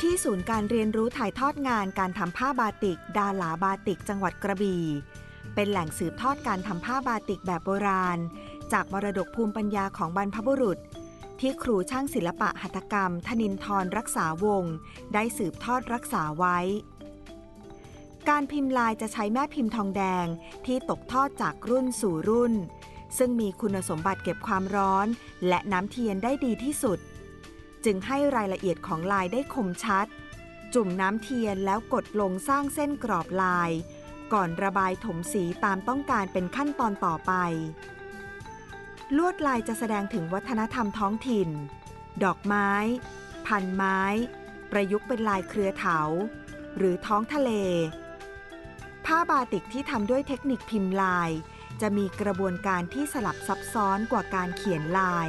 ที่ศูนย์การเรียนรู้ถ่ายทอดงานการทำผ้าบาติก ดาหลาบาติก จังหวัดกระบี่ เป็นแหล่งสืบทอดการทำผ้าบาติกแบบโบราณ จากมรดกภูมิปัญญาของบรรพบุรุษ ที่ครูช่างศิลปะหัตถกรรม ธนินทรรักษาวงศ์ได้สืบทอดรักษาไว้ การพิมพ์ลายจะใช้แม่พิมพ์ทองแดงที่ตกทอดจากรุ่นสู่รุ่น ซึ่งมีคุณสมบัติเก็บความร้อน และน้ำเทียนได้ดีที่สุด จึงให้รายละเอียดของลายได้คมชัด จุ่มน้ำเทียนแล้วกดลงสร้างเส้นกรอบลาย ก่อนระบายถมสีตามต้องการเป็นขั้นตอนต่อไป ลวดลายจะแสดงถึงวัฒนธรรมท้องถิ่น ดอกไม้ พันไม้ ประยุกต์เป็นลายเครือเถา หรือท้องทะเล ผ้าบาติกที่ทำด้วยเทคนิคพิมพ์ลาย จะมีกระบวนการที่สลับซับซ้อนกว่าการเขียนลาย